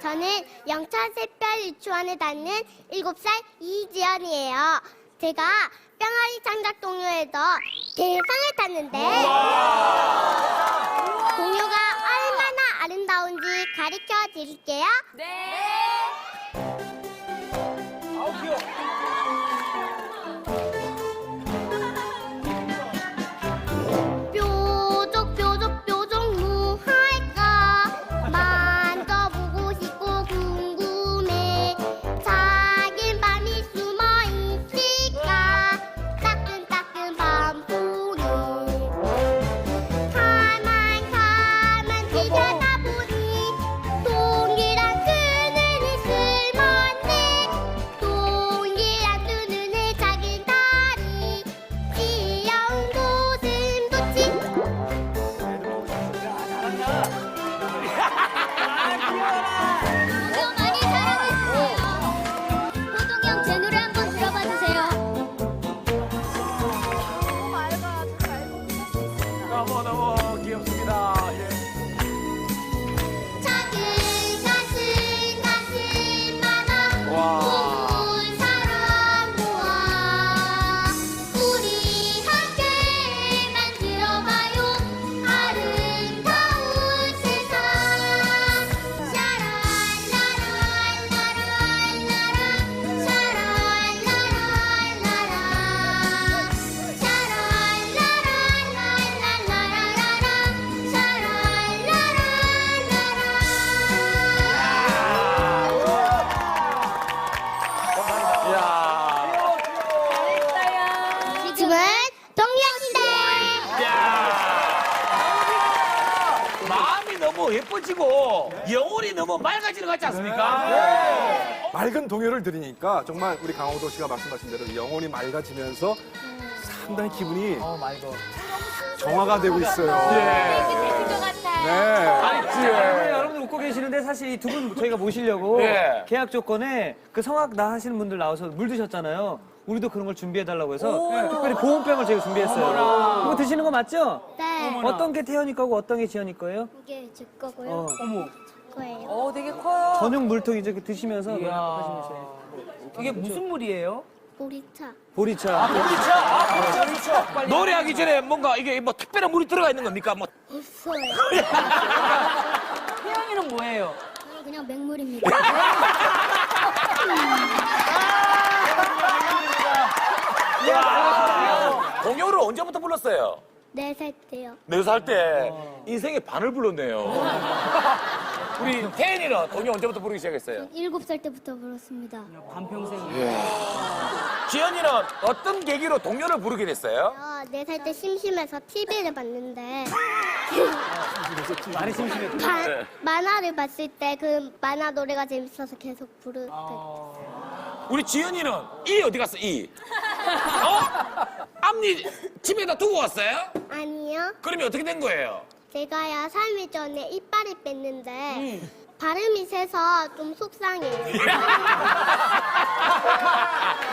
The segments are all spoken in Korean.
저는 영천샛별유치원에 다니는 7살 이지연이에요. 제가 뿅아리 창작 동요에서 대상을 탔는데 동요가 얼마나 아름다운지 가르쳐 드릴게요. 네. 동력시대 마음이 너무 예뻐지고 영혼이 너무 맑아지는 것 같지 않습니까? 맑은 동요를 들으니까 정말 우리 강호도 씨가 말씀하신 대로 영혼이 맑아지면서 상당히 기분이 정화가 되고 있어요. 네. 아니, 네, 여러분들 웃고 계시는데 사실 이 두 분 저희가 모시려고 예. 계약 조건에 그 성악 나 하시는 분들 나와서 물 드셨잖아요. 우리도 그런 걸 준비해달라고 해서 특별히 보온병을 저희가 준비했어요. 이거 드시는 거 맞죠? 네 어떤 게 태연이 거고 어떤 게 지연이 거예요? 이게 제 거고요 어. 거예요 어, 되게 커요. 전용 물통이죠. 이렇게 드시면서 하시면 돼요. 이게 무슨 물이에요? 보리차 보리차. 노래하기 전에 뭔가 이게 뭐 특별한 물이 들어가 있는 겁니까? 뭐 없어요 태연이는 뭐예요? 저는 그냥 맹물입니다 동요를 언제부터 불렀어요? 네 살 때요 네 살 때 인생의 반을 불렀네요. 우리 태연이는 동요 언제부터 부르기 시작했어요? 일곱 살 때부터 불렀습니다 반평생. 지연이는 어떤 계기로 동요를 부르게 됐어요? 어, 네살 때 심심해서 TV를 봤는데 많이 심심해. 바- 네. 만화를 봤을 때 그 만화 노래가 재밌어서 계속 부르게 우리 지연이는 이 어디 갔어? 이. 어? 앞니 집에다 두고 왔어요? 아니요 그러면 어떻게 된 거예요? 제가요 3일 전에 이빨을 뺐는데 발음이 세서 좀 속상해요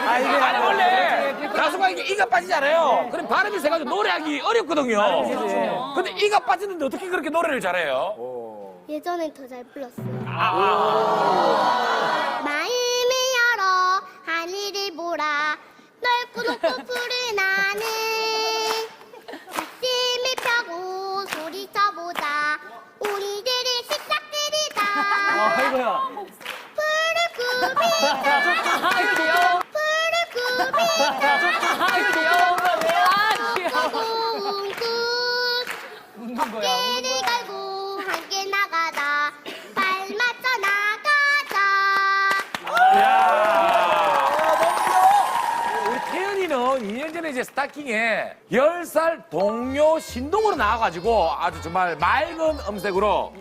아, 이게 아니 원래 가수가 이게 이가 빠지잖아요. 그럼 발음이 세가지고 노래하기 어렵거든요. 근데 이가 빠지는데 어떻게 그렇게 노래를 잘해요? 예전엔 더 잘 불렀어요 아. 아이고야. 어깨를 갈고 함께 나가다 발 맞춰 나가자 우리 태연이는 2년 전에 이제 스타킹에 10살 동료 신동으로 나와가지고 아주 정말 맑은 음색으로